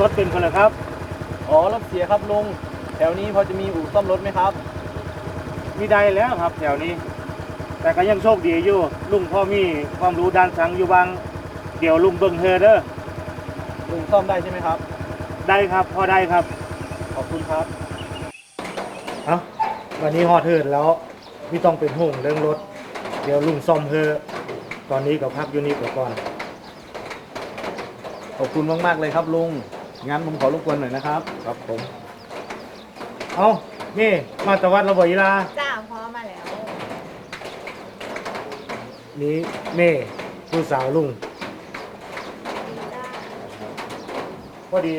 รถเป็นคนละครับ อ๋อรถเสียครับลุง แถวนี้พอจะมีอู่ซ่อมรถไหมครับ มีได้แล้วครับ แถวนี้ แต่ก็ยังโชคดีอยู่ ลุงพ่อมีความรู้ด้านสังอยู่บาง เดี๋ยวลุงเบิ่งเฮอเด้อ ลุงซ่อมได้ใช่ไหมครับ ได้ครับ พอได้ครับ ขอบคุณครับ เอ้าวันนี้ฮอดเฮิร์ดแล้วไม่ต้องเป็นห่วงเรื่องรถ เดี๋ยวลุงซ่อมเฮอตอนนี้ก็พักอยู่นี่ก่อน ขอบคุณมาก ๆ เลยครับลุง งั้นผมขอรบกวนหน่อยนะครับ ครับผม เอ้านี่มาตะวัดระบอีลาจ้าพร้อมมาแล้วนี่เม่ลูกสาวลุงพอดี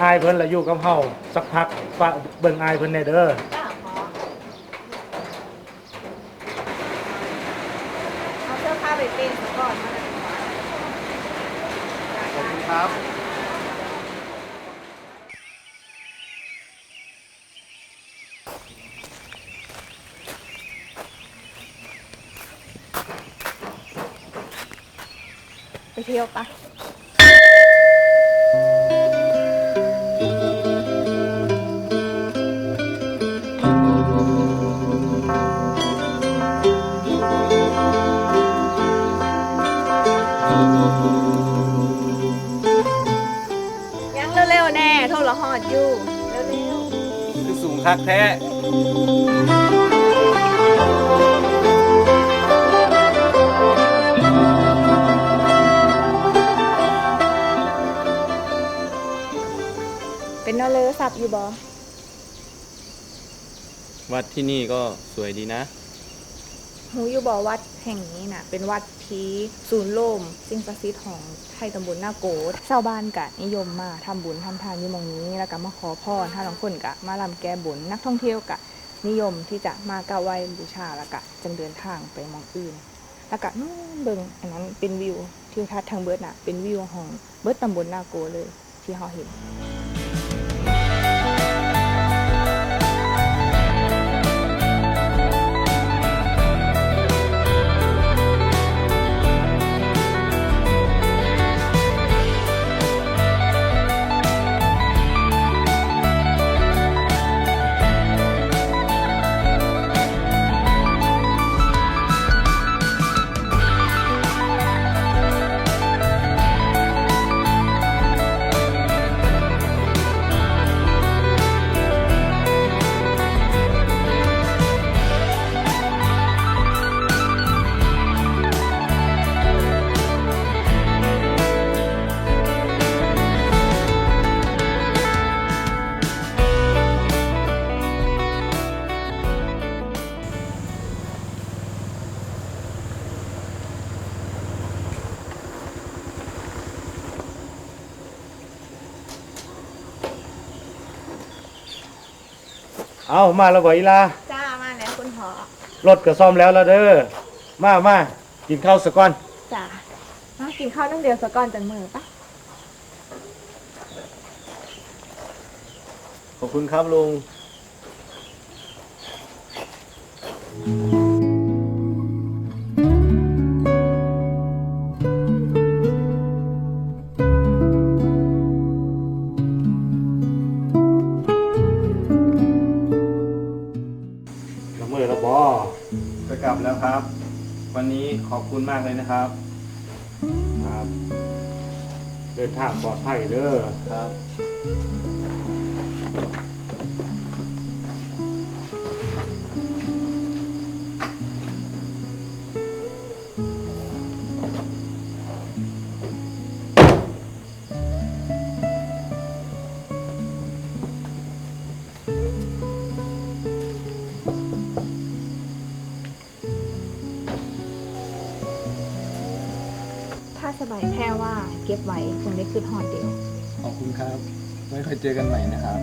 อายเพิ่นละอยู่กับเฮาสักพักฝากเบิ่งอายเพิ่นแน่เด้อ จ้าพร้อมเอาเสื้อผ้าไปเป็นซะก่อนมาเลยขอบคุณครับ ไปเที่ยวปะยังเร็วๆแน่โทรหอดอยู่ เร็วคือสูงคักแท้ ๆ เป็นนอเลอสับอยู่บอวัดที่นี่ก็สวยดีนะ หูอยู่บอวัดแห่งนี้น่ะ เป็นวัดที่ศูนย์โลมสิ่งศักดิ์สิทธิ์ของไทยตำบลนาโกชาวบ้านกะนิยมมาทำบุญทำทานอยู่หมองนี้ แล้วก็มาขอพรถ้าบางคนกะมาลำแก้บุญนักท่องเที่ยวกะ นิยมที่จะมากราบไหว้บูชาแล้วก็จึงเดินทางไปหมองอื่น แล้วก็นู่นเบิงอันนั้นเป็นวิวทิวทัศน์ทางเบิร์ดน่ะเป็นวิวของเบิร์ดตำบลนาโกเลยที่เราเห็น เอ้ามาระบอีลาจ้ามาแล้วคุณพอรถก็ซ่อมแล้วแล้วเด้อมามากินข้าวสักก่อนจ้ามากินข้าวนั่งเดียวสะก่อนจันมือปะขอบคุณครับลุง อละบอจะกลับแล้วครับ วันนี้ขอบคุณมากเลยนะครับ ครับ เดินทางปลอดภัยเด้อครับ สบายแค่ว่าเก็บไว้คงได้คืนหอดเดียว ขอบคุณครับ ไว้ค่อยเจอกันใหม่นะครับ